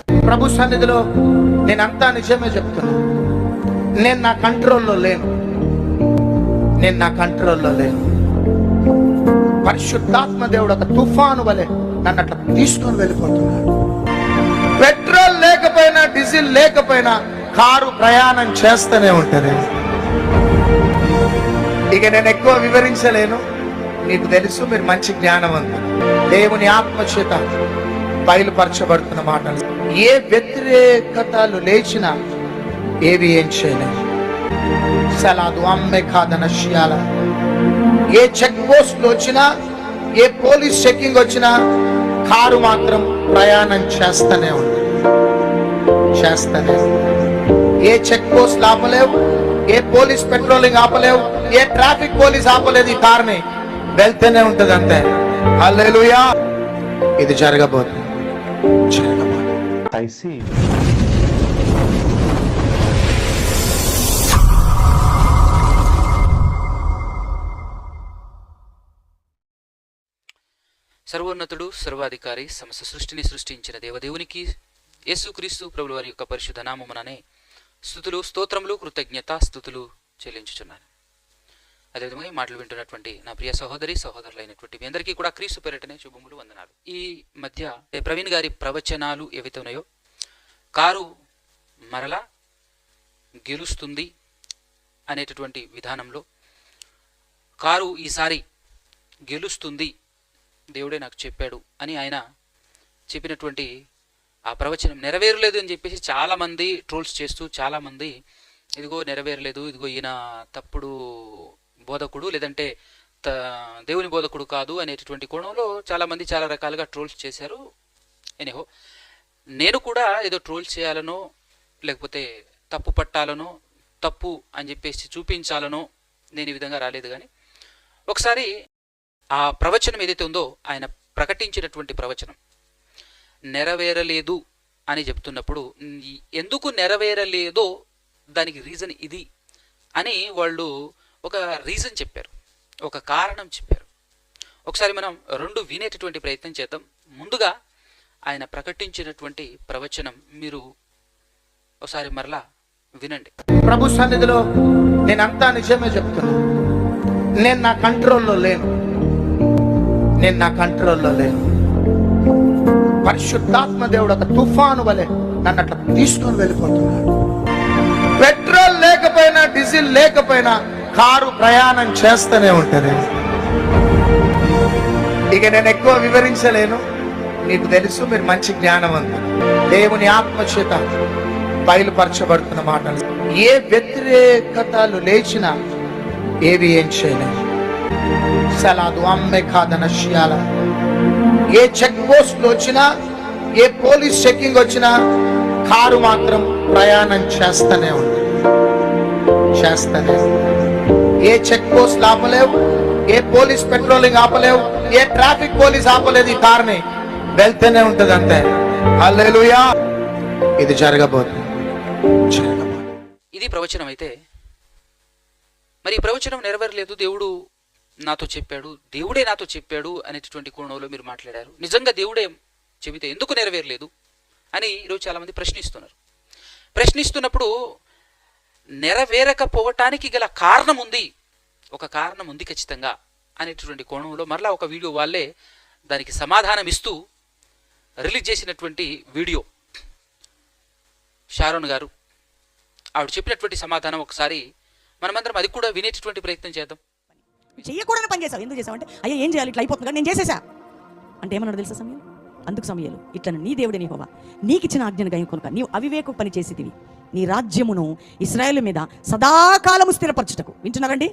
ప్రభు సన్నిధిలో నేనంతా నిజమే చెప్తున్నా. నేను నా కంట్రోల్లో లేను. నేను నా కంట్రోల్లో లేను. పరిశుద్ధాత్మ దేవుడు ఒక తుఫాను వలె నన్ను అట్లా తీసుకొని వెళ్ళిపోతున్నాడు. పెట్రోల్ లేకపోయినా డీజిల్ లేకపోయినా కారు ప్రయాణం చేస్తూనే ఉంటుంది. ఇక నేను ఎక్కువ వివరించలేను. నీకు తెలుసు మీరు మంచి జ్ఞానవంతులు. దేవుని ఆత్మచేత బయలుపరచబడుతున్న మాటలు. ఏ వ్యతిరేకతలు లేచినా ఏవి ఏం చేయలేదు సలాదు అమ్మే కాదన ఏ చెక్ పోస్ట్లు వచ్చినా ఏ పోలీస్ చెకింగ్ వచ్చినా కారు మాత్రం ప్రయాణం చేస్తూనే ఉంది. చేస్తూనే ఏ చెక్ పోస్ట్ ఆపలేవు ఏ పోలీస్ పెట్రోలింగ్ ఆపలేవు ఏ ట్రాఫిక్ పోలీస్ ఆపలేదు ఈ కార్ని. వెళ్తూనే ఉంటుంది అంతే అల్లెలుయా ఇది జరగబోతుంది. జరగబోతుంది I see. సర్వోన్నతుడు సర్వాధికారి సమస్త సృష్టిని సృష్టించిన దేవదేవునికి యేసుక్రీస్తు ప్రభుల వారి యొక్క పరిశుద్ధ నామముననే స్థుతులు స్తోత్రములు కృతజ్ఞత స్థుతులు చెల్లించుచున్నాను అదేవిధంగా ఈ మాటలు వింటున్నటువంటి నా ప్రియ సహోదరి సహోదరులైనటువంటి మీ అందరికీ కూడా క్రీస్తు పేరటనే శుభములు వందనాలు. ఈ మధ్య ప్రవీణ్ గారి ప్రవచనాలు ఏవైతే ఉన్నాయో కారు మరలా గెలుస్తుంది అనేటటువంటి విధానంలో కారు ఈసారి గెలుస్తుంది దేవుడే నాకు చెప్పాడు అని ఆయన చెప్పినటువంటి ఆ ప్రవచనం నెరవేరలేదు అని చెప్పేసి చాలామంది ట్రోల్స్ చేస్తూ చాలామంది ఇదిగో నెరవేరలేదు ఇదిగో ఈయన తప్పుడు బోధకుడు లేదంటే దేవుని బోధకుడు కాదు అనేటటువంటి కోణంలో చాలామంది చాలా రకాలుగా ట్రోల్స్ చేశారు. ఎనిహో నేను కూడా ఏదో ట్రోల్ చేయాలనో లేకపోతే తప్పు పట్టాలనో తప్పు అని చెప్పేసి చూపించాలనో నేను ఈ విధంగా రాలేదు కానీ ఒకసారి ఆ ప్రవచనం ఏదైతే ఉందో ఆయన ప్రకటించినటువంటి ప్రవచనం నెరవేరలేదు అని చెప్తున్నప్పుడు ఎందుకు నెరవేరలేదో దానికి రీజన్ ఇది అని వాళ్ళు ఒక రీజన్ చెప్పారు. ఒక కారణం చెప్పారు. ఒకసారి మనం రెండు వినేటటువంటి ప్రయత్నం చేద్దాం. ముందుగా ఆయన ప్రకటించినటువంటి ప్రవచనం మీరు ఒకసారి మరలా వినండి. ప్రభు సన్నిధిలో నేనంతా నిజమే చెప్తున్నా. నేను నా కంట్రోల్లో లేను. నేను నా కంట్రోల్లో లేను. పరిశుద్ధాత్మ దేవుడు ఒక తుఫాను వలె నన్ను అట్లా తీసుకొని వెళ్ళిపోతున్నాడు. పెట్రోల్ లేకపోయినా డీజిల్ లేకపోయినా కారు ప్రయాణం చేస్తూనే ఉంటుంది. ఇక నేను ఎక్కువ వివరించలేను. నీకు తెలుసు మీరు మంచి జ్ఞానవంతులు. దేవుని ఆత్మచేత బయలుపరచబడుతున్న మాటలు. ఏ వ్యతిరేకతలు లేచినా ఏవి ఏం చేయలేదు సలాదు అమ్మే కాదన షియాల ఏ చెక్ పోస్ట్లు వచ్చినా ఏ పోలీస్ చెక్కింగ్ వచ్చినా కారు మాత్రం ప్రయాణం చేస్తూనే ఉంది చేస్తూనే ఏ చెక్ పోస్ట్ ఆపలేవు ఏ పోలీస్ పెట్రోలింగ్ ఆపలేవు ఏ ట్రాఫిక్ పోలీస్ ఆపలేదు ఈ కార్ని వెళ్తూనే ఉంటది అంతే హల్లెలూయా ఇది జరగబోతుంది ఇది ప్రవచనం అయితే మరి ప్రవచనం నెరవేరలేదు దేవుడు నాతో చెప్పాడు దేవుడే నాతో చెప్పాడు అనేటటువంటి కోణంలో మీరు మాట్లాడారు. నిజంగా దేవుడే చెబితే ఎందుకు నెరవేరలేదు అని ఈరోజు చాలామంది ప్రశ్నిస్తున్నారు. ప్రశ్నిస్తున్నప్పుడు నెరవేరకపోవటానికి గల కారణం ఉంది ఒక కారణం ఉంది ఖచ్చితంగా అనేటటువంటి కోణంలో మరలా ఒక వీడియో వాళ్ళే దానికి సమాధానం ఇస్తూ రిలీజ్ చేసినటువంటి వీడియో. షారోన్ గారు ఆవిడ చెప్పినటువంటి సమాధానం ఒకసారి మనమందరం అది కూడా వినేటటువంటి ప్రయత్నం చేద్దాం. చేయకూడని పని చేసావు ఎందుకు చేసావు అంటే అయ్యా ఏం చేయాలి? ఇట్లా అయిపోతుంది నేను చేసేసా. అంటే ఏమన్నాడు తెలుసా సమయం అందుకు సమయాలు. ఇట్లా నీ దేవుడే నీ హోవా నీకు ఇచ్చిన ఆజ్ఞను గై కొనుక నీవు అవివేకు పని చేసేదివి నీ రాజ్యమును ఇస్రాయేల్ మీద సదాకాలము స్థిరపరచుటకు. వింటున్నారండి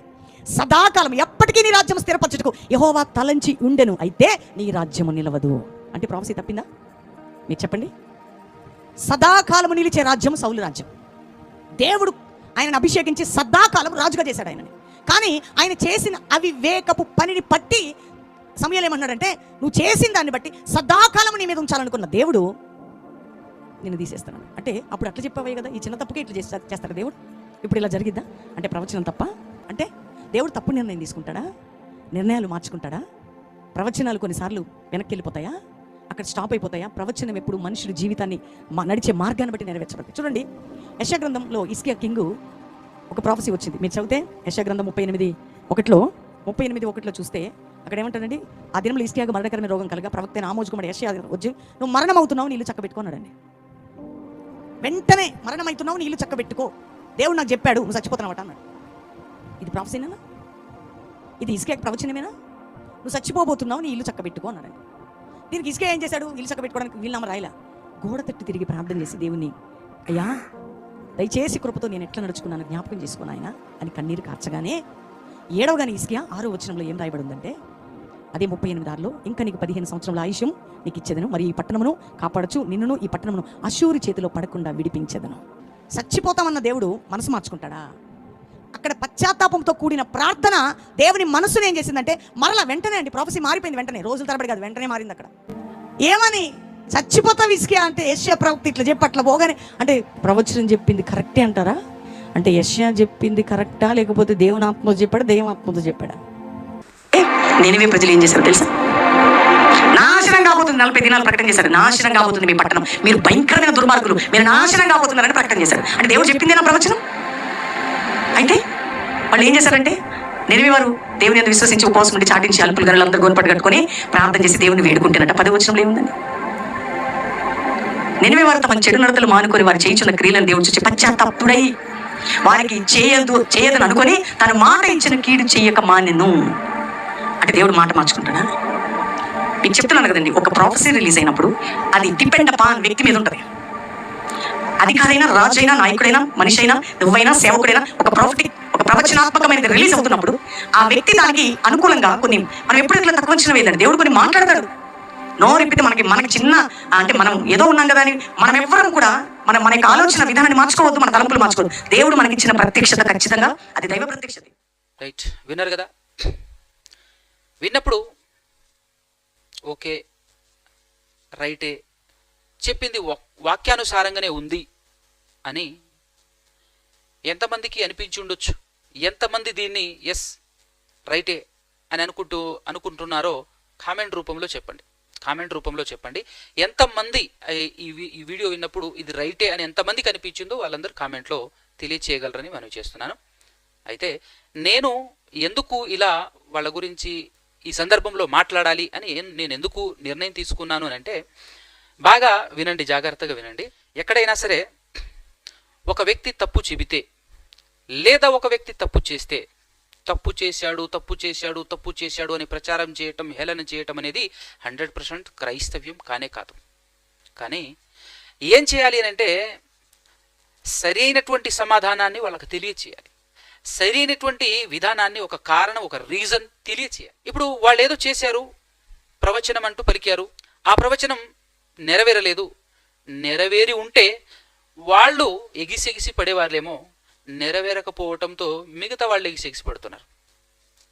సదాకాలం ఎప్పటికీ నీ రాజ్యం స్థిరపరచుటకు యహోవా తలంచి ఉండెను. అయితే నీ రాజ్యము నిలవదు. అంటే ప్రాఫెసీ తప్పిందా? మీరు చెప్పండి. సదాకాలము నిలిచే రాజ్యం సౌలు రాజ్యం. దేవుడు ఆయనను అభిషేకించి సదాకాలం రాజుగా చేశాడు ఆయనని. కానీ ఆయన చేసిన అవివేకపు పనిని పట్టి సమయాలు ఏమన్నాడంటే నువ్వు చేసిన దాన్ని బట్టి సదాకాలం నీ మీద ఉంచాలనుకున్న దేవుడు నేను తీసేస్తాను. అంటే అప్పుడు అట్లా చెప్పావే కదా ఈ చిన్న తప్పుకే ఇట్లా చేస్తా చేస్తాడు దేవుడు? ఇప్పుడు ఇలా జరిగిద్దా? అంటే ప్రవచనం తప్ప? అంటే దేవుడు తప్పు నిర్ణయం తీసుకుంటాడా? నిర్ణయాలు మార్చుకుంటాడా? ప్రవచనాలు కొన్నిసార్లు వెనక్కి వెళ్ళిపోతాయా అక్కడ స్టాప్ అయిపోతాయా? ప్రవచనం ఎప్పుడు మనుషుల జీవితాన్ని మా- నడిచే మార్గాన్ని బట్టి నెరవేర్చబడుతుంది చూడండి యశగ్రంథంలో ఇస్కియా కింగ్ ఒక ప్రాఫెసీ వచ్చింది. మీరు చదివితే యశగ్రంథం ముప్పై ఎనిమిది ఒకటిలో ముప్పై ఎనిమిది ఒకటిలో చూస్తే అక్కడ ఏమంటాడండి? ఆ దినంలో ఇస్కియాగా మరణకరమైన రోగం కలగా ప్రవక్త అయిన యశ వచ్చి నువ్వు మరణం అవుతున్నావు నీళ్ళు చక్కబెట్టుకున్నాడండి వెంటనే మరణం అవుతున్నావు నీళ్ళు చక్కబెట్టుకో. దేవుడు నాకు చెప్పాడు నువ్వు చచ్చిపోతున్నావు అన్నాడు. ఇది ప్రాఫెసీనా? ఇది ఇసుక ప్రవచనమేనా? నువ్వు చచ్చిపోబోతున్నావు నీ ఇల్లు చక్కబెట్టుకో అన్నాడు. దీనికి ఇసుక ఏం చేశాడు? ఇల్లు చక్కబెట్టుకోవడానికి వీళ్ళమ్మ రాయలా? గోడ తట్టి తిరిగి ప్రార్థన చేసి దేవుని అయ్యా దయచేసి కృపతో నేను ఎట్లా నడుచుకున్నాను జ్ఞాపకం చేసుకున్నాయన ఆయన అని కన్నీరు కార్చగానే ఏడవగానే ఇసుక ఆరో వచనంలో ఏం రాయబడి ఉందంటే అదే ముప్పై ఎనిమిది ఆరులో ఇంకా నీకు పదిహేను సంవత్సరాల ఆయుష్యం నీకు ఇచ్చేదను. మరి ఈ పట్టణమును కాపాడచ్చు. నిన్నును ఈ పట్టణమును అశూరి చేతిలో పడకుండా విడిపించేదను. చచ్చిపోతామన్న దేవుడు మనసు మార్చుకుంటాడా? అక్కడ పశ్చాత్తాపంతో కూడిన ప్రార్థన దేవుని మనసును ఏం చేసిందంటే మరలా వెంటనే అండి ప్రాఫెసీ మారిపోయింది వెంటనే రోజుల తరబడి కాదు వెంటనే మారింది అక్కడ. ఏమని? చచ్చిపోతా విసికే అంటే యశ్యా ప్రవక్త ఇట్లా చెప్పి అట్లా పోగానే అంటే ప్రవచనం చెప్పింది కరెక్టే అంటారా? అంటే యశ్యా చెప్పింది కరెక్టా? లేకపోతే దేవుని ఆత్మతో చెప్పాడా? దేవుని ఆత్మతో చెప్పాడా? నేనివే ప్రజలు ఏం చేశారు తెలుసా? నాశనం కాబోతుంది నలభై దినాలు ప్రకటన చేశారు. నాశనం కాబోతుంది మీ పట్టణం. మీరు భయంకరమైన దుర్మార్గులు. మీరు నాశనం కాబోతున్నారని ప్రకటన చేశారు. అంటే దేవుడు చెప్పింది నా ప్రవచనం? అయితే వాళ్ళు ఏం చేశారంటే నిలివి వారు? దేవుని అందు విశ్వసించి ఉపవాసం ఉండి చాటించి అలుపులు గనులు అందరూ గోనపట్టు కట్టుకొని ప్రార్థన చేసి దేవుని వేడుకుంటున్నట్ట పది వచనంలో ఏముందండి? నినివే వారు తమ చెడు నడతలు మానుకొని వారు చేయించున్న క్రియలను దేవుడు చూసి పశ్చాత్తప్పుడై వారికి చేయదు చేయదని అనుకొని తన మాట ఇచ్చిన కీడు చేయక మానెను. అంటే దేవుడు మాట మార్చుకుంటాడా? మీకు చెప్తున్నాను కదండి ఒక ప్రాఫెసీ రిలీజ్ అయినప్పుడు అది డిపెండ్ అపాన్ వ్యక్తి మీద ఉంటుంది. అధికారైనా రాజైనా నాయకుడైనా మనిషి అయినా నువ్వైనా సేవకుడైనా ఒక ప్రాఫిటిక్ ఒక ప్రవచనాత్మకమైనది రిలీజ్ అవుతున్నప్పుడు ఆ వ్యక్తి దానికి అనుకూలంగా కొన్ని మనం ఎప్పుడు ఇట్లా తక్కువ అంచనా వేయదండి దేవుడు కొన్ని మాట్లాడతాడు. నోరెప్పితే మనకి మనకి చిన్న అంటే మనం ఏదో ఉన్నాం కదా అని మనం ఎవ్వరం కూడా మనం మన యొక్క ఆలోచన విధానాన్ని మార్చుకోవద్దు మన తలంపులు మార్చుకోవద్దు. దేవుడు మనకి ఇచ్చిన ప్రత్యక్షత ఖచ్చితంగా అది దైవ ప్రత్యక్షత. రైట్ విన్నారు కదా? విన్నప్పుడు ఓకే రైటే చెప్పింది వాక్యానుసారంగానే ఉంది అని ఎంతమందికి అనిపించి ఉండొచ్చు? ఎంతమంది దీన్ని ఎస్ రైటే అని అనుకుంటూ అనుకుంటున్నారో కామెంట్ రూపంలో చెప్పండి. కామెంట్ రూపంలో చెప్పండి. ఎంతమంది ఈ- ఈ వీడియో విన్నప్పుడు ఇది రైటే అని ఎంతమందికి అనిపించిందో వాళ్ళందరూ కామెంట్లో తెలియచేయగలరని మనం చేస్తున్నాను. అయితే నేను ఎందుకు ఇలా వాళ్ళ గురించి ఈ సందర్భంలో మాట్లాడాలి అని నేను ఎందుకు నిర్ణయం తీసుకున్నాను అని అంటే బాగా వినండి జాగ్రత్తగా వినండి. ఎక్కడైనా సరే ఒక వ్యక్తి తప్పు చెబితే లేదా ఒక వ్యక్తి తప్పు చేస్తే తప్పు చేశాడు తప్పు చేశాడు తప్పు చేశాడు అని ప్రచారం చేయటం హేళన చేయటం అనేది హండ్రెడ్ పర్సెంట్ క్రైస్తవ్యం కానే కాదు. కానీ ఏం చేయాలి అని అంటే సరైనటువంటి సమాధానాన్ని వాళ్ళకి తెలియచేయాలి. సరైనటువంటి విధానాన్ని ఒక కారణం ఒక రీజన్ తెలియచేయాలి. ఇప్పుడు వాళ్ళు ఏదో చేశారు ప్రవచనం అంటూ పలికారు. ఆ ప్రవచనం నెరవేరలేదు. నెరవేరి ఉంటే వాళ్ళు ఎగిసెగిసి పడేవాళ్ళేమో నెరవేరకపోవటంతో మిగతా వాళ్ళు ఎగిసెగిసి పడుతున్నారు.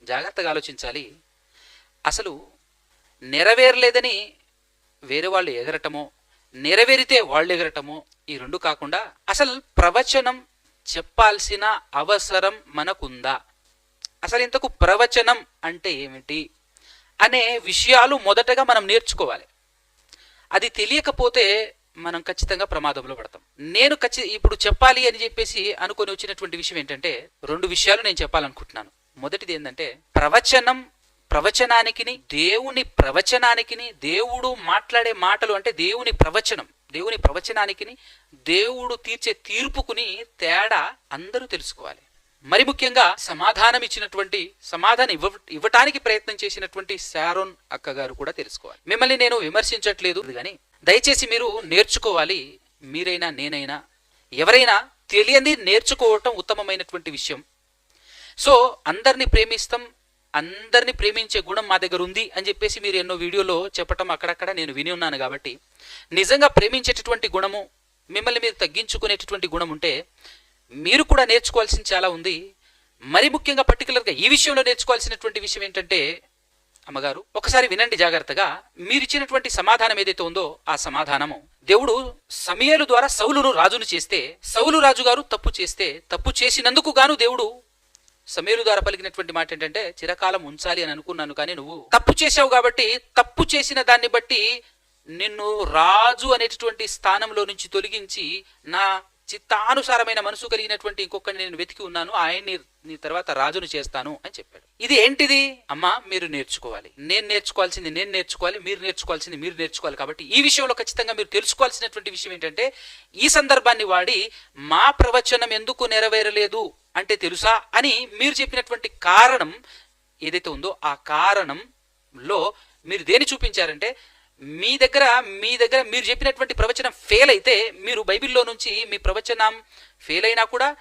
జాగ్రత్తగా ఆలోచించాలి. అసలు నెరవేరలేదని వేరే వాళ్ళు ఎగరటమో నెరవేరితే వాళ్ళు ఎగరటమో ఈ రెండు కాకుండా అసలు ప్రవచనం చెప్పాల్సిన అవసరం మనకుందా? అసలు ఇంతకు ప్రవచనం అంటే ఏమిటి? అనే విషయాలు మొదటగా మనం నేర్చుకోవాలి. అది తెలియకపోతే మనం ఖచ్చితంగా ప్రమాదంలో పడతాం. నేను ఖచ్చి ఇప్పుడు చెప్పాలి అని చెప్పేసి అనుకొని వచ్చినటువంటి విషయం ఏంటంటే రెండు విషయాలు నేను చెప్పాలనుకుంటున్నాను. మొదటిది ఏంటంటే ప్రవచనం ప్రవచనానికిని దేవుని ప్రవచనానికిని దేవుడు మాట్లాడే మాటలు అంటే దేవుని ప్రవచనం. దేవుని ప్రవచనానికిని దేవుడు తీర్చే తీర్పుకుని తేడా అందరూ తెలుసుకోవాలి. మరి ముఖ్యంగా సమాధానం ఇచ్చినటువంటి సమాధానం ఇవ్వ ఇవ్వటానికి ప్రయత్నం చేసినటువంటి శారోన్ అక్కగారు కూడా తెలుసుకోవాలి. మిమ్మల్ని నేను విమర్శించట్లేదు కానీ దయచేసి మీరు నేర్చుకోవాలి మీరైనా నేనైనా. ఎవరైనా తెలియంది నేర్చుకోవటం ఉత్తమమైనటువంటి విషయం. సో అందరిని ప్రేమిస్తాం అందరిని ప్రేమించే గుణం మా దగ్గర ఉంది అని చెప్పేసి మీరు ఎన్నో వీడియోలో చెప్పటం అక్కడక్కడ నేను విని ఉన్నాను కాబట్టి నిజంగా ప్రేమించేటటువంటి గుణము మిమ్మల్ని మీరు తగ్గించుకునేటటువంటి గుణం ఉంటే మీరు కూడా నేర్చుకోవాల్సింది చాలా ఉంది. మరి ముఖ్యంగా పర్టికులర్గా ఈ విషయంలో నేర్చుకోవాల్సినటువంటి విషయం ఏంటంటే అమ్మగారు ఒకసారి వినండి జాగ్రత్తగా మీరు ఇచ్చినటువంటి సమాధానం ఏదైతే ఉందో ఆ సమాధానము. దేవుడు సమయలు ద్వారా సౌలును రాజును చేస్తే సౌలు రాజు గారు తప్పు చేస్తే తప్పు చేసినందుకు గాను దేవుడు సమీరు ద్వారా పలికినటువంటి మాట ఏంటంటే చిరకాలం ఉంచాలి అని అనుకున్నాను కానీ నువ్వు తప్పు చేసావు కాబట్టి తప్పు చేసిన దాన్ని బట్టి నిన్ను రాజు అనేటటువంటి స్థానంలో నుంచి తొలగించి నా చిత్తానుసారమైన మనసు కలిగినటువంటి ఇంకొకరిని నేను వెతికి ఉన్నాను ఆయన్ని నీ తర్వాత రాజును చేస్తాను అని చెప్పాడు. ఇది ఏంటిది? అమ్మా మీరు నేర్చుకోవాలి. నేను నేర్చుకోవాల్సింది నేను నేర్చుకోవాలి మీరు నేర్చుకోవాల్సింది మీరు నేర్చుకోవాలి కాబట్టి ఈ విషయంలో ఖచ్చితంగా మీరు తెలుసుకోవాల్సినటువంటి విషయం ఏంటంటే ఈ సందర్భాన్ని వాడి మా ప్రవచనం ఎందుకు నెరవేరలేదు అంటే తెలుసా అని మీరు చెప్పినటువంటి కారణం ఏదైతే ఉందో ఆ కారణంలో మీరు దేని చూపించారంటే మీ దగ్గర మీ దగ్గర మీరు చెప్పినటువంటి ప్రవచనం ఫెయిల్ అయితే మీరు బైబిల్లో నుంచి మీ ప్రవచనం ఫెయిల్ అయినా కూడా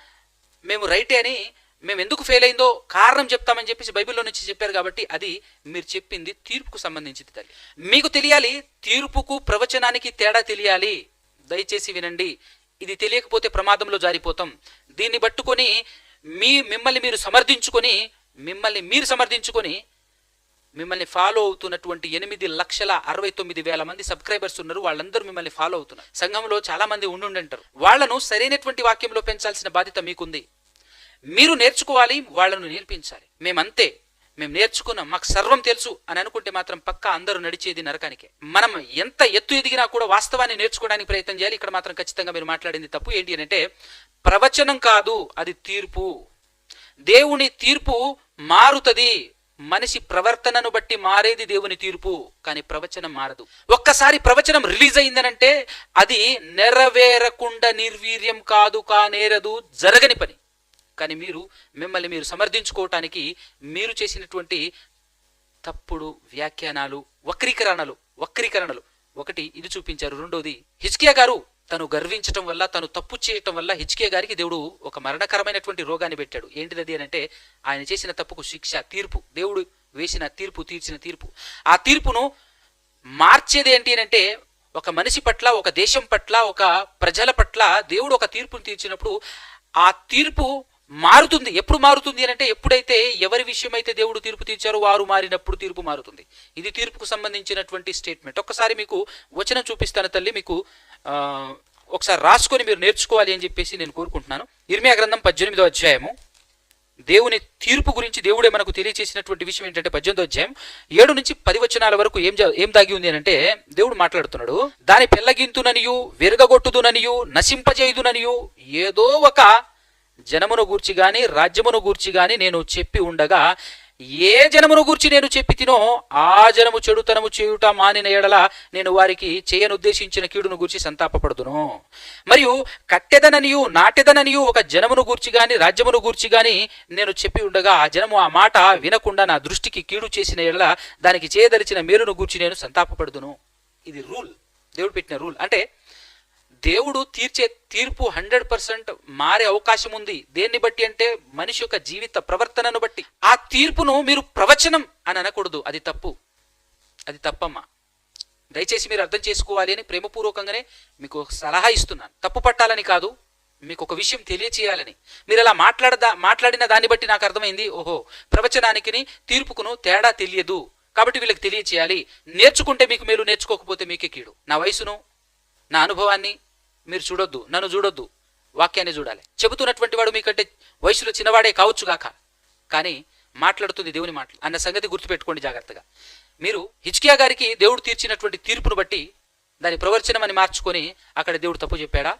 మేము రైటే అని మేము ఎందుకు ఫెయిల్ అయిందో కారణం చెప్తామని చెప్పేసి బైబిల్లో నుంచి చెప్పారు కాబట్టి అది మీరు చెప్పింది తీర్పుకు సంబంధించింది తల్లి. మీకు తెలియాలి తీర్పుకు ప్రవచనానికి తేడా తెలియాలి. దయచేసి వినండి. ఇది తెలియకపోతే ప్రమాదంలో జారిపోతాం. దీన్ని పట్టుకొని మీ మిమ్మల్ని మీరు సమర్థించుకొని మిమ్మల్ని మీరు సమర్థించుకొని మిమ్మల్ని ఫాలో అవుతున్నటువంటి ఎనిమిది లక్షల అరవై తొమ్మిది వేల మంది సబ్స్క్రైబర్స్ ఉన్నారు. వాళ్ళందరూ మిమ్మల్ని ఫాలో అవుతున్నారు. సంఘంలో చాలా మంది ఉండుంటారు వాళ్ళను సరైనటువంటి వాక్యంలో పెంచాల్సిన బాధ్యత మీకుంది. మీరు నేర్చుకోవాలి వాళ్ళను నేర్పించాలి. మేమంతే. మేము నేర్చుకున్నాం. మాకు సర్వం తెలుసు అని అనుకుంటే మాత్రం పక్కా అందరూ నడిచేది నరకానికే. మనం ఎంత ఎత్తు ఎదిగినా కూడా వాస్తవాన్ని నేర్చుకోవడానికి ప్రయత్నం చేయాలి. ఇక్కడ మాత్రం ఖచ్చితంగా మీరు మాట్లాడింది తప్పు. ఏంటి అని అంటే ప్రవచనం కాదు అది తీర్పు. దేవుని తీర్పు మారుతుంది. మనిషి ప్రవర్తనను బట్టి మారేది దేవుని తీర్పు కానీ ప్రవచనం మారదు. ఒక్కసారి ప్రవచనం రిలీజ్ అయిందనంటే అది నెరవేరకుండా నిర్వీర్యం కాదు కానేరదు జరగని పని. కానీ మీరు మిమ్మల్ని మీరు సమర్థించుకోవటానికి మీరు చేసినటువంటి తప్పుడు వ్యాఖ్యానాలు వక్రీకరణలు వక్రీకరణలు. ఒకటి ఇది చూపించారు రెండోది హిజ్కియా గారు తను గర్వించటం వల్ల తను తప్పు చేయటం వల్ల హెచ్కే గారికి దేవుడు ఒక మరణకరమైనటువంటి రోగాన్ని పెట్టాడు. ఏంటిది అని అంటే ఆయన చేసిన తప్పుకు శిక్ష తీర్పు దేవుడు వేసిన తీర్పు తీర్చిన తీర్పు. ఆ తీర్పును మార్చేది ఏంటి అని అంటే ఒక మనిషి పట్ల ఒక దేశం పట్ల ఒక ప్రజల పట్ల దేవుడు ఒక తీర్పును తీర్చినప్పుడు ఆ తీర్పు మారుతుంది. ఎప్పుడు మారుతుంది అని అంటే ఎప్పుడైతే ఎవరి విషయమైతే దేవుడు తీర్పు తీర్చారో వారు మారినప్పుడు తీర్పు మారుతుంది. ఇది తీర్పుకు సంబంధించినటువంటి స్టేట్మెంట్. ఒక్కసారి మీకు వచనం చూపిస్తాను తల్లి మీకు ఒకసారి రాసుకొని మీరు నేర్చుకోవాలి అని చెప్పేసి నేను కోరుకుంటున్నాను. ఇర్మియా గ్రంథం పద్దెనిమిదో అధ్యాయము. దేవుని తీర్పు గురించి దేవుడే మనకు తెలియచేసినటువంటి విషయం ఏంటంటే పద్దెనిమిదో అధ్యాయం. ఏడు నుంచి పది వచనాల వరకు ఏం ఏం దాగి ఉంది అంటే దేవుడు మాట్లాడుతున్నాడు. దాని పెళ్ళగింతుననియు విరగగొట్టుదుననియు నశింపజేయుదుననియు ఏదో ఒక జనమును గూర్చి గాని రాజ్యమును గూర్చి గాని నేను చెప్పి ఉండగా ఏ జనమును గూర్చి నేను చెప్పి తినో ఆ జనము చెడుతనము చేయుట మానిన ఎడల నేను వారికి చేయనుద్దేశించిన కీడును గూర్చి సంతాపపడుదును. మరియు కట్టెదననియు నాటెదననియు ఒక జనమును గూర్చి గాని రాజ్యమును గూర్చి గాని నేను చెప్పి ఉండగా ఆ జనము ఆ మాట వినకుండా నా దృష్టికి కీడు చేసిన ఎడల దానికి చేయదలిచిన మేలును గూర్చి నేను సంతాపపడుదును. ఇది రూల్. దేవుడు పెట్టిన రూల్. అంటే దేవుడు తీర్చే తీర్పు హండ్రెడ్ పర్సెంట్ మారే అవకాశం ఉంది. దేన్ని బట్టి అంటే మనిషి యొక్క జీవిత ప్రవర్తనను బట్టి. ఆ తీర్పును మీరు ప్రవచనం అని అనకూడదు. అది తప్పు. అది తప్పమ్మా. దయచేసి మీరు అర్థం చేసుకోవాలి అని ప్రేమపూర్వకంగానే మీకు సలహా ఇస్తున్నాను. తప్పు పట్టాలని కాదు మీకు ఒక విషయం తెలియచేయాలని. మీరు అలా మాట్లాడదా మాట్లాడిన దాన్ని బట్టి నాకు అర్థమైంది. ఓహో ప్రవచనానికి తీర్పుకును తేడా తెలియదు. కాబట్టి వీళ్ళకి తెలియచేయాలి. నేర్చుకుంటే మీకు మేలు నేర్చుకోకపోతే మీకే కీడు. నా వయసును నా అనుభవాన్ని మీరు చూడొద్దు నన్ను చూడొద్దు వాక్యాన్ని చూడాలి. చెబుతున్నటువంటి వాడు మీకంటే వయసులో చిన్నవాడే కావచ్చు గాక. కానీ మాట్లాడుతుంది దేవుని మాటలు. అన్న సంగతి గుర్తుపెట్టుకోండి జాగ్రత్తగా. మీరు హిచ్కియా గారికి దేవుడు తీర్చినటువంటి తీర్పును బట్టి దాని ప్రవచనం అని మార్చుకొని అక్కడ దేవుడు తప్పు చెప్పాడా?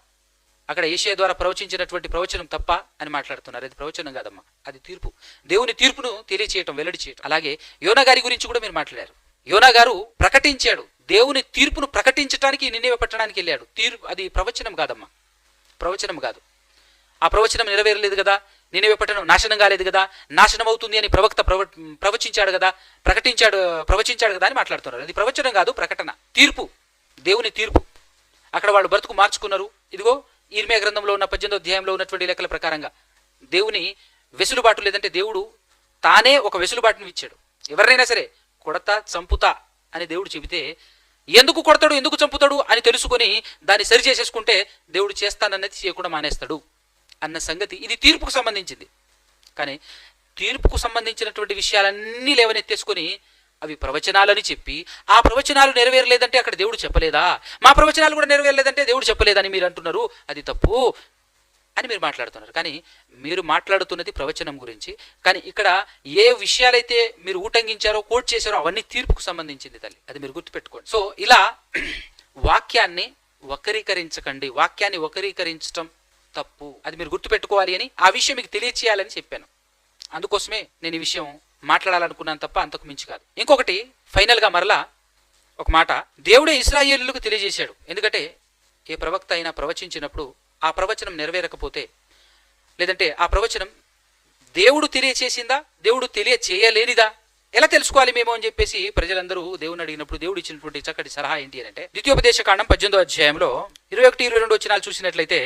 అక్కడ ఏషియా ద్వారా ప్రవచించినటువంటి ప్రవచనం తప్ప అని మాట్లాడుతున్నారు. అది ప్రవచనం కాదమ్మా అది తీర్పు. దేవుని తీర్పును తెలియచేయటం వెల్లడి చేయటం. అలాగే యోనా గారి గురించి కూడా మీరు మాట్లాడారు. యోనా గారు ప్రకటించాడు. దేవుని తీర్పును ప్రకటించడానికి నినివే పట్టడానికి వెళ్ళాడు. తీర్పు అది ప్రవచనం కాదమ్మా. ప్రవచనం కాదు. ఆ ప్రవచనం నెరవేరలేదు కదా? నినివే పట్టణం నాశనం కాలేదు కదా? నాశనం అవుతుంది అని ప్రవక్త ప్రవ ప్రవచించాడు కదా? ప్రకటించాడు ప్రవచించాడు కదా అని మాట్లాడుతున్నారు. అది ప్రవచనం కాదు ప్రకటన. తీర్పు. దేవుని తీర్పు. అక్కడ వాళ్ళు బ్రతుకు మార్చుకున్నారు. ఇదిగో ఈర్మే గ్రంథంలో ఉన్న పద్దెనిమిదో అధ్యాయంలో ఉన్నటువంటి లెక్కల ప్రకారంగా దేవుని వెసులుబాటు లేదంటే దేవుడు తానే ఒక వెసులుబాటును ఇచ్చాడు ఎవరినైనా సరే కొడత చంపుతా అని దేవుడు చెబితే ఎందుకు కొడతాడు ఎందుకు చంపుతాడు అని తెలుసుకొని దాన్ని సరి చేసేసుకుంటే దేవుడు చేస్తానన్నది చేయకుండా మానేస్తాడు అన్న సంగతి ఇది తీర్పుకు సంబంధించింది. కానీ తీర్పుకు సంబంధించినటువంటి విషయాలన్నీ లేవనెత్తేసుకొని అవి ప్రవచనాలని చెప్పి ఆ ప్రవచనాలు నెరవేరలేదంటే అక్కడ దేవుడు చెప్పలేదా? మా ప్రవచనాలు కూడా నెరవేరలేదంటే దేవుడు చెప్పలేదని మీరు అంటున్నారు. అది తప్పు. అని మీరు మాట్లాడుతున్నారు. కానీ మీరు మాట్లాడుతున్నది ప్రవచనం గురించి. కానీ ఇక్కడ ఏ విషయాలైతే మీరు ఊటంకించారో కోట్ చేశారో అవన్నీ తీర్పుకు సంబంధించింది తల్లి. అది మీరు గుర్తుపెట్టుకోండి. సో ఇలా వాక్యాన్ని వక్రీకరించకండి. వాక్యాన్ని వక్రీకరించడం తప్పు. అది మీరు గుర్తుపెట్టుకోవాలి అని ఆ విషయం మీకు తెలియచేయాలని చెప్పాను. అందుకోసమే నేను ఈ విషయం మాట్లాడాలనుకున్నాను తప్ప అంతకు మించి కాదు. ఇంకొకటి ఫైనల్గా మరలా ఒక మాట. దేవుడే ఇస్రాయేలులకు తెలియజేశాడు. ఎందుకంటే ఏ ప్రవక్త అయినా ప్రవచించినప్పుడు ఆ ప్రవచనం నెరవేరకపోతే లేదంటే ఆ ప్రవచనం దేవుడు తెలియచేసిందా? దేవుడు తెలియచేయలేనిదా? ఎలా తెలుసుకోవాలి మేము అని చెప్పేసి ప్రజలందరూ దేవుని అడిగినప్పుడు దేవుడు ఇచ్చినటువంటి చక్కటి సలహా ఏంటి అని అంటే ద్వితీయోపదేశ కాండం పద్దెనిమిదో అధ్యాయంలో ఇరవై ఒకటి ఇరవై రెండు వచ్చినాలు చూసినట్లయితే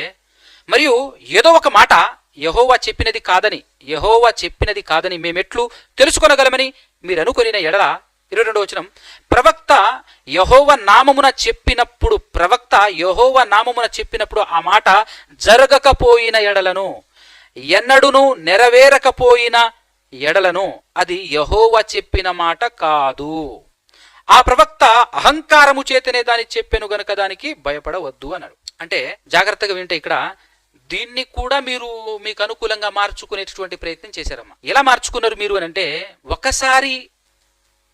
మరియు ఏదో ఒక మాట యహోవా చెప్పినది కాదని యహోవా చెప్పినది కాదని మేమెట్లు తెలుసుకొనగలమని మీరు అనుకొనిన ఎడల ఇరవై రెండో వచనం. ప్రవక్త యహోవ నామమున చెప్పినప్పుడు ప్రవక్త యహోవ నామమున చెప్పినప్పుడు ఆ మాట జరగకపోయిన ఎడలను ఎన్నడును నెరవేరకపోయిన ఎడలను అది యహోవ చెప్పిన మాట కాదు. ఆ ప్రవక్త అహంకారము చేతనే దాన్ని చెప్పాను గనుక దానికి భయపడవద్దు అన్నాడు. అంటే జాగ్రత్తగా వింటే ఇక్కడ దీన్ని కూడా మీరు మీకు అనుకూలంగా మార్చుకునేటటువంటి ప్రయత్నం చేశారమ్మా. ఎలా మార్చుకున్నారు మీరు అని అంటే ఒకసారి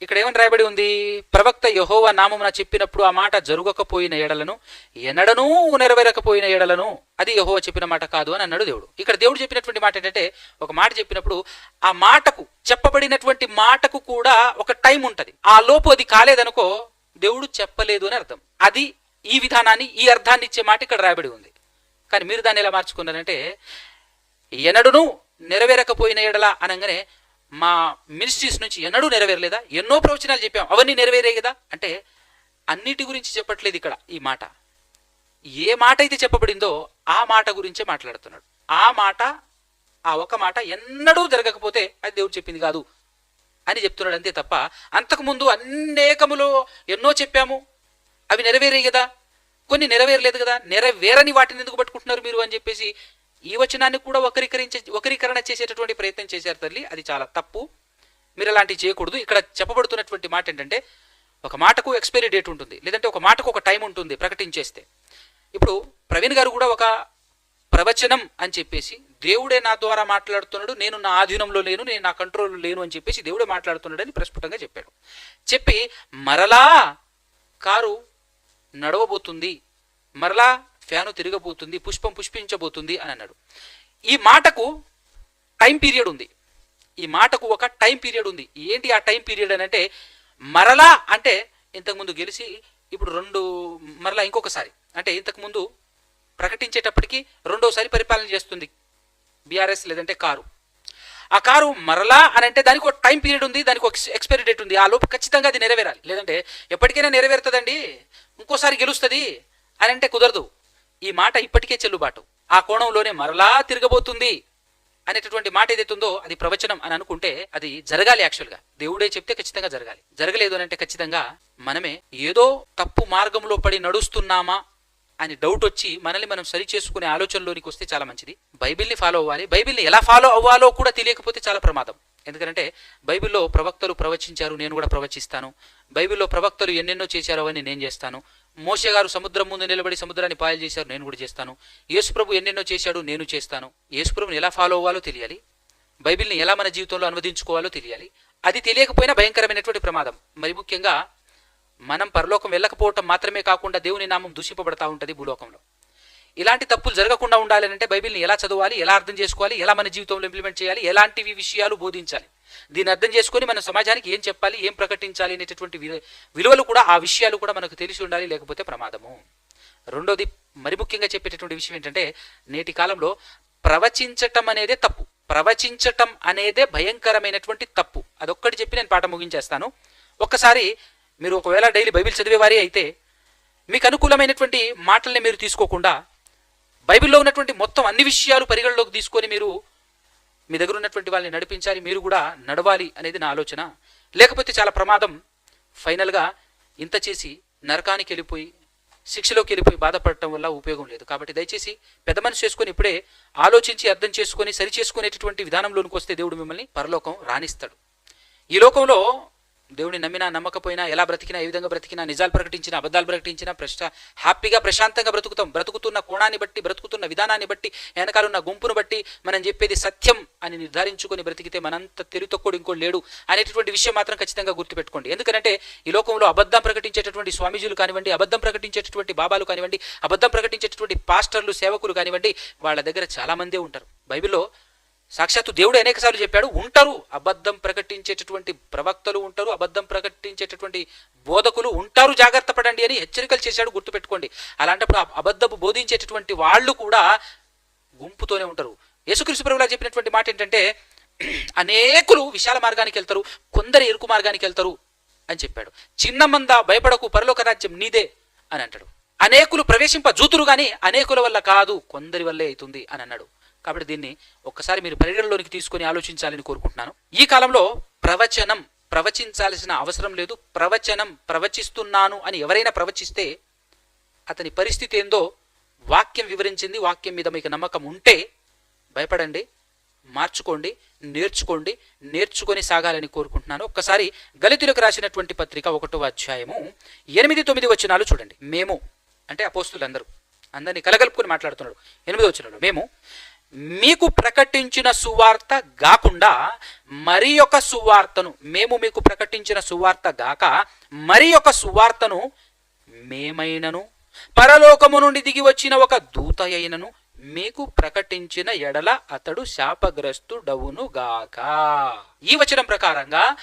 ఇక్కడ ఏమని రాయబడి ఉంది? ప్రవక్త యహోవ నామమున చెప్పినప్పుడు ఆ మాట జరుగకపోయిన ఎడలను ఎనడనూ నెరవేరకపోయిన ఎడలను అది యహోవ చెప్పిన మాట కాదు అని అన్నాడు దేవుడు. ఇక్కడ దేవుడు చెప్పినటువంటి మాట ఏంటంటే ఒక మాట చెప్పినప్పుడు ఆ మాటకు చెప్పబడినటువంటి మాటకు కూడా ఒక టైం ఉంటుంది. ఆ లోపు అది కాలేదనుకో దేవుడు చెప్పలేదు అని అర్థం. అది ఈ విధానాన్ని ఈ అర్థాన్ని ఇచ్చే మాట ఇక్కడ రాయబడి ఉంది. కానీ మీరు దాన్ని ఎలా మార్చుకున్నారంటే ఎనడును నెరవేరకపోయిన ఎడల అనగానే మా మినిస్ట్రీస్ నుంచి ఎన్నడూ నెరవేరలేదా? ఎన్నో ప్రవచనాలు చెప్పాం. అవన్నీ నెరవేరాయి కదా? అంటే అన్నిటి గురించి చెప్పట్లేదు ఇక్కడ ఈ మాట. ఏ మాట అయితే చెప్పబడిందో ఆ మాట గురించే మాట్లాడుతున్నాడు. ఆ మాట ఆ ఒక మాట ఎన్నడూ జరగకపోతే అది దేవుడు చెప్పింది కాదు అని చెప్తున్నాడు అంతే తప్ప అంతకుముందు అనేకములో ఎన్నో చెప్పాము. అవి నెరవేరాయి కదా? కొన్ని నెరవేరలేదు కదా? నెరవేరని వాటిని ఎందుకు పట్టుకుంటున్నారు మీరు అని చెప్పేసి ఈ వచనాన్ని కూడా ఒకరీకరించే ఒకరీకరణ చేసేటటువంటి ప్రయత్నం చేశారు తల్లి. అది చాలా తప్పు. మీరు అలాంటివి చేయకూడదు. ఇక్కడ చెప్పబడుతున్నటువంటి మాట ఏంటంటే ఒక మాటకు ఎక్స్పైరీ డేట్ ఉంటుంది. లేదంటే ఒక మాటకు ఒక టైం ఉంటుంది ప్రకటించేస్తే. ఇప్పుడు ప్రవీణ్ గారు కూడా ఒక ప్రవచనం అని చెప్పేసి దేవుడే నా ద్వారా మాట్లాడుతున్నాడు. నేను నా ఆధీనంలో లేను. నేను నా కంట్రోల్లో లేను అని చెప్పేసి దేవుడే మాట్లాడుతున్నాడని ప్రస్ఫుటంగా చెప్పాడు. చెప్పి మరలా కారు నడవబోతుంది. మరలా ఫ్యాను తిరగబోతుంది పుష్పం పుష్పించబోతుంది అని అన్నాడు. ఈ మాటకు టైం పీరియడ్ ఉంది. ఈ మాటకు ఒక టైం పీరియడ్ ఉంది. ఏంటి ఆ టైం పీరియడ్ అని అంటే మరలా అంటే ఇంతకుముందు గెలిచి ఇప్పుడు రెండు మరలా ఇంకొకసారి. అంటే ఇంతకుముందు ప్రకటించేటప్పటికి రెండోసారి పరిపాలన చేస్తుంది బీఆర్ఎస్ లేదంటే కారు. ఆ కారు మరలా అని అంటే దానికి ఒక టైం పీరియడ్ ఉంది దానికి ఒక ఎక్స్పైరీ డేట్ ఉంది. ఆ లోపు ఖచ్చితంగా అది నెరవేరాలి. లేదంటే ఎప్పటికైనా నెరవేరుతుందండి. ఇంకోసారి గెలుస్తుంది అని అంటే కుదరదు. ఈ మాట ఇప్పటికే చెల్లుబాటు. ఆ కోణంలోనే మరలా తిరగబోతుంది అనేటటువంటి మాట ఏదైతే ఉందో అది ప్రవచనం అని అనుకుంటే అది జరగాలి యాక్చువల్గా. దేవుడే చెప్తే ఖచ్చితంగా జరగాలి. జరగలేదు అని అంటే ఖచ్చితంగా మనమే ఏదో తప్పు మార్గంలో పడి నడుస్తున్నామా అని డౌట్ వచ్చి మనల్ని మనం సరి చేసుకునే ఆలోచనలోనికి వస్తే చాలా మంచిది. బైబిల్ని ఫాలో అవ్వాలి. బైబిల్ని ఎలా ఫాలో అవ్వాలో కూడా తెలియకపోతే చాలా ప్రమాదం. ఎందుకంటే బైబిల్లో ప్రవక్తలు ప్రవచించారు నేను కూడా ప్రవచిస్తాను. బైబిల్లో ప్రవక్తలు ఎన్నెన్నో చేశారో అని నేను చేస్తాను. మోషే గారు సముద్రం ముందు నిలబడి సముద్రాన్ని పాయలు చేశారు. నేను కూడా చేస్తాను. యేసుప్రభు ఎన్నెన్నో చేశాడు నేను చేస్తాను. యేసుప్రభుని ఎలా ఫాలో అవ్వాలో తెలియాలి. బైబిల్ని ఎలా మన జీవితంలో అనువదించుకోవాలో తెలియాలి. అది తెలియకపోయినా భయంకరమైనటువంటి ప్రమాదం. మరి ముఖ్యంగా మనం పరలోకం వెళ్ళకపోవటం మాత్రమే కాకుండా దేవుని నామం దూషింపబడతా ఉంటుంది భూలోకంలో. ఇలాంటి తప్పులు జరగకుండా ఉండాలి అంటే బైబిల్ని ఎలా చదవాలి ఎలా అర్థం చేసుకోవాలి ఎలా మన జీవితంలో ఇంప్లిమెంట్ చేయాలి ఎలాంటివి విషయాలు బోధించాలి. దీన్ని అర్థం చేసుకొని మన సమాజానికి ఏం చెప్పాలి ఏం ప్రకటించాలి అనేటటువంటి విలువలు కూడా ఆ విషయాలు కూడా మనకు తెలిసి ఉండాలి లేకపోతే ప్రమాదము. రెండోది మరి ముఖ్యంగా చెప్పేటటువంటి విషయం ఏంటంటే నేటి కాలంలో ప్రవచించటం అనేదే తప్పు. ప్రవచించటం అనేదే భయంకరమైనటువంటి తప్పు. అదొక్కటి చెప్పి నేను పాట ముగించేస్తాను. ఒక్కసారి మీరు ఒకవేళ డైలీ బైబిల్ చదివేవారే అయితే మీకు అనుకూలమైనటువంటి మాటల్ని మీరు తీసుకోకుండా బైబిల్లో ఉన్నటువంటి మొత్తం అన్ని విషయాలు పరిగణలోకి తీసుకొని మీరు మీ దగ్గర ఉన్నటువంటి వాళ్ళని నడిపించాలి మీరు కూడా నడవాలి అనేది నా ఆలోచన. లేకపోతే చాలా ప్రమాదం. ఫైనల్గా ఇంత చేసి నరకానికి వెళ్ళిపోయి శిక్షలోకి వెళ్ళిపోయి బాధపడటం వల్ల ఉపయోగం లేదు. కాబట్టి దయచేసి పెద్ద మనసు చేసుకొని ఇప్పుడే ఆలోచించి అర్థం చేసుకొని సరి చేసుకునేటటువంటి విధానంలోనికి వస్తే దేవుడు మిమ్మల్ని పరలోకం రాణిస్తాడు ఈ లోకంలో దేవుడిని నమ్మినా నమ్మకపోయినా ఎలా బ్రతికినా ఏ విధంగా బ్రతికినా నిజాలు ప్రకటించినా అబద్ధాలు ప్రకటించినా ప్రశ్న హ్యాపీగా ప్రశాంతంగా బ్రతుకుతాం. బ్రతుకుతున్న కోణాన్ని బట్టి బ్రతుకుతున్న విధానాన్ని బట్టి వెనకాలన్న గుంపును బట్టి మనం చెప్పేది సత్యం అని నిర్ధారించుకొని బ్రతికితే మనంత తెలివితక్కుడు ఇంకోటి లేడు అనేటటువంటి విషయం మాత్రం ఖచ్చితంగా గుర్తుపెట్టుకోండి. ఎందుకంటే ఈ లోకంలో అబద్ధం ప్రకటించేటటువంటి స్వామీజీలు కానివ్వండి అబద్ధం ప్రకటించేటటువంటి బాబాలు కానివ్వండి అబద్ధం ప్రకటించేటటువంటి పాస్టర్లు సేవకులు కానివ్వండి వాళ్ళ దగ్గర చాలామందే ఉంటారు. బైబిల్లో సాక్షాత్తు దేవుడు అనేకసార్లు చెప్పాడు ఉంటారు అబద్ధం ప్రకటించేటటువంటి ప్రవక్తలు ఉంటారు అబద్ధం ప్రకటించేటటువంటి బోధకులు ఉంటారు జాగ్రత్త పడండి అని హెచ్చరికలు చేశాడు గుర్తుపెట్టుకోండి. అలాంటప్పుడు అబద్ధపు బోధించేటటువంటి వాళ్ళు కూడా గుంపుతోనే ఉంటారు. యేసుక్రీస్తు ప్రభులా చెప్పినటువంటి మాట ఏంటంటే అనేకులు విశాల మార్గానికి వెళ్తారు కొందరు ఎరుకు మార్గానికి వెళ్తారు అని చెప్పాడు. చిన్న మంద భయపడకు పరలోక రాజ్యం నీదే అని అంటాడు. అనేకులు ప్రవేశింప జూతురు కానీ అనేకుల వల్ల కాదు కొందరి వల్లే అవుతుంది అని అన్నాడు. కాబట్టి దీన్ని ఒక్కసారి మీరు పరిగణలోనికి తీసుకొని ఆలోచించాలని కోరుకుంటున్నాను. ఈ కాలంలో ప్రవచనం ప్రవచించాల్సిన అవసరం లేదు. ప్రవచనం ప్రవచిస్తున్నాను అని ఎవరైనా ప్రవచిస్తే అతని పరిస్థితి ఏందో వాక్యం వివరించింది వాక్యం మీద మీకు నమ్మకం ఉంటే భయపడండి మార్చుకోండి నేర్చుకోండి నేర్చుకొని సాగాలని కోరుకుంటున్నాను. ఒక్కసారి గలితులకు రాసినటువంటి పత్రిక ఒకటో అధ్యాయము ఎనిమిది తొమ్మిది వచనాలు చూడండి. మేము అంటే అపోస్తులందరూ అందరినీ కలగలుపుకొని మాట్లాడుతున్నాడు. ఎనిమిది వచనాలు మేము మీకు ప్రకటించిన సువార్త గాకుండా మరి ఒక సువార్తను మేము మీకు ప్రకటించిన సువార్త గాక మరి ఒక సువార్తను మేమైనను పరలోకము నుండి దిగి వచ్చిన ఒక దూత అయినను మీకు ప్రకటించిన ఎడల అతడు శాపగ్రస్తుడవును గాక. ఈ వచనం ప్రకారంగా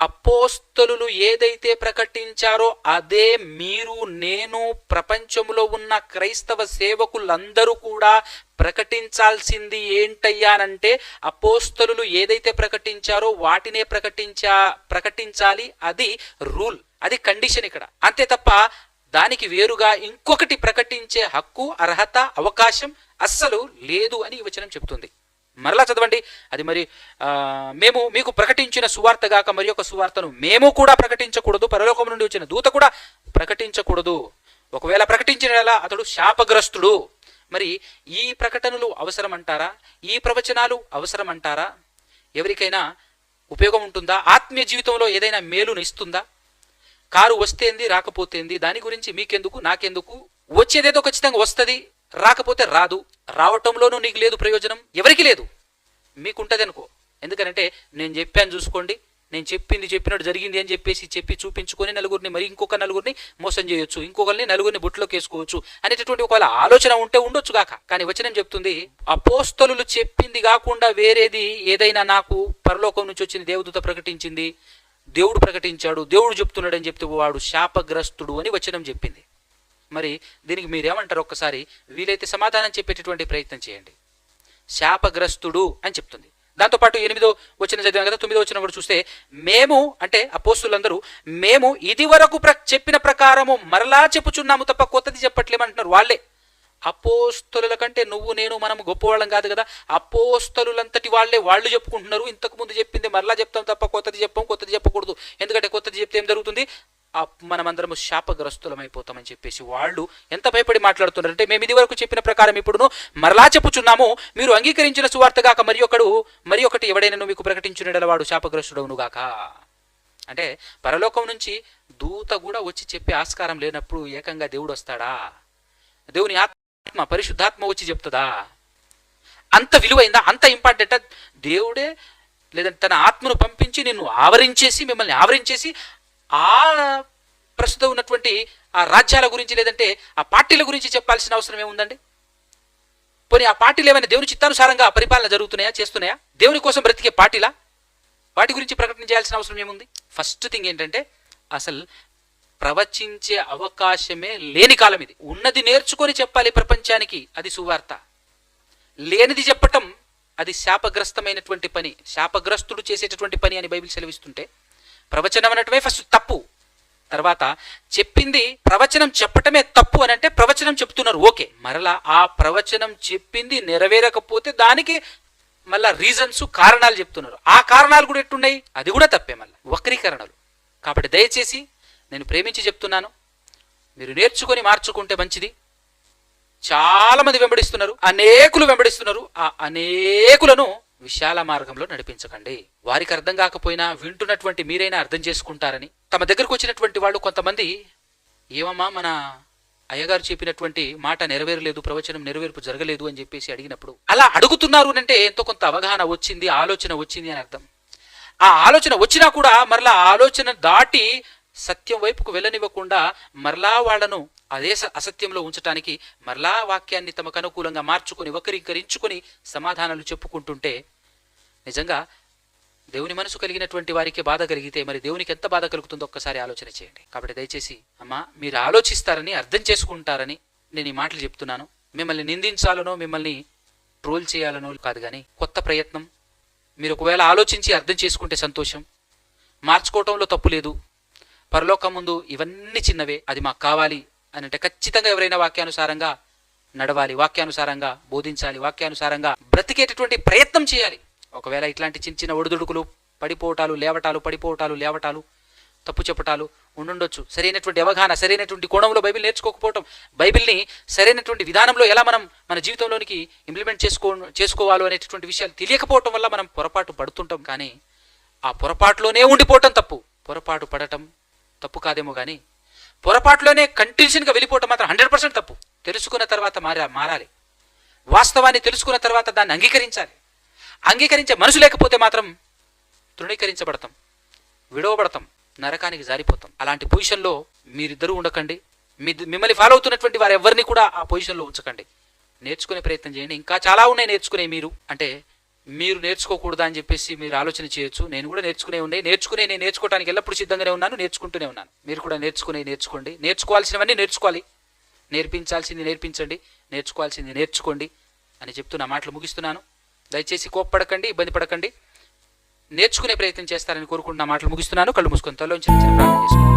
అపోస్తలులు ఏదైతే ప్రకటించారో అదే మీరు నేను ప్రపంచంలో ఉన్న క్రైస్తవ సేవకులందరూ కూడా ప్రకటించాల్సింది ఏంటయ్యానంటే అపోస్తలులు ఏదైతే ప్రకటించారో వాటినే ప్రకటించా ప్రకటించాలి అది రూల్ అది కండిషన్ ఇక్కడ. అంతే తప్ప దానికి వేరుగా ఇంకొకటి ప్రకటించే హక్కు అర్హత అవకాశం అస్సలు లేదు అని ఈ వచనం చెప్తుంది. మరలా చదవండి. అది మరి మేము మీకు ప్రకటించిన సువార్త గాక మరి ఒక సువార్తను మేము కూడా ప్రకటించకూడదు. పరలోకం నుండి వచ్చిన దూత కూడా ప్రకటించకూడదు. ఒకవేళ ప్రకటించిన అతడు శాపగ్రస్తుడు. మరి ఈ ప్రకటనలు అవసరం అంటారా ఈ ప్రవచనాలు అవసరం అంటారా ఎవరికైనా ఉపయోగం ఉంటుందా? ఆత్మీయ జీవితంలో ఏదైనా మేలును ఇస్తుందా? కారు వస్తేంది రాకపోతేంది? దాని గురించి మీకెందుకు నాకెందుకు? వచ్చేదేదో ఖచ్చితంగా వస్తుంది రాకపోతే రాదు. రావటంలోనూ నీకు లేదు ప్రయోజనం? ఎవరికి లేదు. మీకుంటుంది అనుకో ఎందుకనంటే నేను చెప్పాను చూసుకోండి నేను చెప్పింది చెప్పినట్టు జరిగింది అని చెప్పేసి చెప్పి చూపించుకొని నలుగురిని మరి ఇంకొక నలుగురిని మోసం చేయొచ్చు ఇంకొకరిని నలుగురిని బుట్లోకి వేసుకోవచ్చు అనేటటువంటి ఒకవేళ ఆలోచన ఉంటే ఉండొచ్చు కాక కానీ వచనం చెప్తుంది అపోస్తలు చెప్పింది కాకుండా వేరేది ఏదైనా నాకు పరలోకం నుంచి వచ్చిన దేవదూత ప్రకటించింది దేవుడు ప్రకటించాడు దేవుడు చెప్తున్నాడని చెప్తే వాడు శాపగ్రస్తుడు అని వచనం చెప్పింది. మరి దీనికి మీరేమంటారు ఒక్కసారి? వీలైతే సమాధానం చెప్పేటటువంటి ప్రయత్నం చేయండి. శాపగ్రస్తుడు అని చెప్తుంది. దాంతోపాటు ఎనిమిదో వచ్చిన చదివాం కదా తొమ్మిదో వచ్చిన కూడా చూస్తే మేము అంటే అపోస్తులందరూ మేము ఇది వరకు ప్ర చెప్పిన ప్రకారము మరలా చెప్పుచున్నాము తప్ప కొత్తది చెప్పట్లేమంటున్నారు వాళ్ళే. అపోస్తలుల కంటే నువ్వు నేను మనం గొప్పవాళ్ళం కాదు కదా అపోస్తలులంతటి వాళ్ళే వాళ్ళు చెప్పుకుంటున్నారు. ఇంతకు ముందు చెప్పింది మరలా చెప్తాం తప్ప కొత్తది చెప్పాం కొత్తది చెప్పకూడదు. ఎందుకంటే కొత్తది చెప్తే ఏం జరుగుతుంది? మనమందరము శాపగ్రస్తులమైపోతామని చెప్పేసి వాళ్ళు ఎంత భయపడి మాట్లాడుతున్నారు అంటే మేము ఇది వరకు చెప్పిన ప్రకారం ఇప్పుడును మరలా చెప్పుచున్నాము. మీరు అంగీకరించిన సువార్త గాక మరి ఒకడు మరి ఒకటి ఎవడైనా మీకు ప్రకటించిన వాడు శాపగ్రస్తుడవును గాక. అంటే పరలోకం నుంచి దూత కూడా వచ్చి చెప్పే ఆస్కారం లేనప్పుడు ఏకంగా దేవుడు వస్తాడా? దేవుని ఆత్మ పరిశుద్ధాత్మ వచ్చి చెప్తుందా? అంత విలువైందా? అంత ఇంపార్టెంట్ దేవుడే లేదంటే తన ఆత్మను పంపించి నిన్ను ఆవరించేసి మిమ్మల్ని ఆవరించేసి ఆ ప్రస్తుతం ఉన్నటువంటి ఆ రాజ్యాల గురించి లేదంటే ఆ పార్టీల గురించి చెప్పాల్సిన అవసరం ఏముందండి? పోనీ ఆ పార్టీలు ఏమైనా దేవుని చిత్తానుసారంగా పరిపాలన జరుగుతున్నాయా చేస్తున్నాయా? దేవుని కోసం బ్రతికే పార్టీలా? వాటి గురించి ప్రకటన చేయాల్సిన అవసరం ఏముంది? ఫస్ట్ థింగ్ ఏంటంటే అసలు ప్రవచించే అవకాశమే లేని కాలం ఇది. ఉన్నది నేర్చుకొని చెప్పాలి ప్రపంచానికి అది సువార్త. లేనిది చెప్పటం అది శాపగ్రస్తమైనటువంటి పని. శాపగ్రస్తుడు చేసేటటువంటి పని అని బైబిల్ సెలవిస్తుంటే ప్రవచనం అనటమే ఫస్ట్ తప్పు. తర్వాత చెప్పింది ప్రవచనం చెప్పటమే తప్పు అని అంటే ప్రవచనం చెప్తున్నారు. ఓకే మరలా ఆ ప్రవచనం చెప్పింది నెరవేరకపోతే దానికి మళ్ళా రీజన్స్ కారణాలు చెప్తున్నారు. ఆ కారణాలు కూడా ఎట్టున్నాయి అది కూడా తప్పే మళ్ళీ. వక్రీకరణలు. కాబట్టి దయచేసి నేను ప్రేమించి చెప్తున్నాను. మీరు నేర్చుకొని మార్చుకుంటే మంచిది. చాలా మంది వెంబడిస్తున్నారు. అనేకులు వెంబడిస్తున్నారు. ఆ అనేకులను విశాల మార్గంలో నడిపించకండి. వారికి అర్థం కాకపోయినా వింటున్నటువంటి మీరైనా అర్థం చేసుకుంటారని తమ దగ్గరకు వచ్చినటువంటి వాళ్ళు కొంతమంది ఏమమ్మా మన అయ్యగారు చెప్పినటువంటి మాట నెరవేరలేదు ప్రవచనం నెరవేర్పు జరగలేదు అని చెప్పేసి అడిగినప్పుడు అలా అడుగుతున్నారు అంటే ఎంతో కొంత అవగాహన వచ్చింది ఆలోచన వచ్చింది అని అర్థం. ఆ ఆలోచన వచ్చినా కూడా మరలా ఆలోచన దాటి సత్యం వైపుకు వెళ్ళనివ్వకుండా మరలా వాళ్ళను అదే స- అసత్యంలో ఉంచటానికి మరలా వాక్యాన్ని తమకు అనుకూలంగా మార్చుకొని వక్రీకరించుకొని సమాధానాలు చెప్పుకుంటుంటే నిజంగా దేవుని మనసు కలిగినటువంటి వారికి బాధ కలిగితే మరి దేవునికి ఎంత బాధ కలుగుతుందో ఒక్కసారి ఆలోచన చేయండి. కాబట్టి దయచేసి అమ్మా మీరు ఆలోచిస్తారని అర్థం చేసుకుంటారని నేను ఈ మాటలు చెప్తున్నాను. మిమ్మల్ని నిందించాలనో మిమ్మల్ని ట్రోల్ చేయాలనో కాదు కానీ కొత్త ప్రయత్నం. మీరు ఒకవేళ ఆలోచించి అర్థం చేసుకుంటే సంతోషం. మార్చుకోవటంలో తప్పు లేదు. పరలోకం ముందు ఇవన్నీ చిన్నవే. అది మాకు కావాలి. అని అంటే ఖచ్చితంగా ఎవరైనా వాక్యానుసారంగా నడవాలి వాక్యానుసారంగా బోధించాలి వాక్యానుసారంగా బ్రతికేటటువంటి ప్రయత్నం చేయాలి. ఒకవేళ ఇట్లాంటి చిన్న చిన్న ఒడిదుడుకులు పడిపోవటాలు లేవటాలు పడిపోవటాలు లేవటాలు తప్పు చెప్పటాలు ఉండుండొచ్చు. సరైనటువంటి అవగాహన సరైనటువంటి కోణంలో బైబిల్ నేర్చుకోకపోవటం బైబిల్ని సరైనటువంటి విధానంలో ఎలా మనం మన జీవితంలోనికి ఇంప్లిమెంట్ చేసుకో చేసుకోవాలో అనేటటువంటి విషయాలు తెలియకపోవటం వల్ల మనం పొరపాటు పడుతుంటాం. కానీ ఆ పొరపాటులోనే ఉండిపోవటం తప్పు. పొరపాటు పడటం తప్పు కాదేమో కానీ పొరపాటులోనే కంటిన్యూషన్గా వెళ్ళిపోవటం మాత్రం హండ్రెడ్ పర్సెంట్ తప్పు. తెలుసుకున్న తర్వాత మారా మారాలి. వాస్తవాన్ని తెలుసుకున్న తర్వాత దాన్ని అంగీకరించాలి. అంగీకరించే మనసు లేకపోతే మాత్రం తృణీకరించబడతాం. విడవబడతాం. నరకానికి జారిపోతాం. అలాంటి పొజిషన్లో మీరిద్దరూ ఉండకండి. మీ మిమ్మల్ని ఫాలో అవుతున్నటువంటి వారు ఎవరిని కూడా ఆ పొజిషన్లో ఉంచకండి. నేర్చుకునే ప్రయత్నం చేయండి. ఇంకా చాలా ఉన్నాయి నేర్చుకునే మీరు. అంటే మీరు నేర్చుకోకూడదా అని చెప్పేసి మీరు ఆలోచన చేయొచ్చు. నేను కూడా నేర్చుకునే ఉన్నాయి నేర్చుకునే నేను నేర్చుకోవడానికి ఎల్లప్పుడు సిద్ధంగానే ఉన్నాను. నేర్చుకుంటూనే ఉన్నాను. మీరు కూడా నేర్చుకునే నేర్చుకోండి. నేర్చుకోవాల్సినవన్నీ నేర్చుకోవాలి. నేర్పించాల్సింది నేర్పించండి. నేర్చుకోవాల్సింది నేర్చుకోండి అని చెప్తూ నా మాటలు ముగిస్తున్నాను. దయచేసి కోప్పడకండి ఇబ్బంది పడకండి. నేర్చుకునే ప్రయత్నం చేస్తారని కోరుకుంటున్న మాటలు ముగిస్తున్నాను. కళ్ళు మూసుకొని తలోంచి ప్రార్థన చేసుకోండి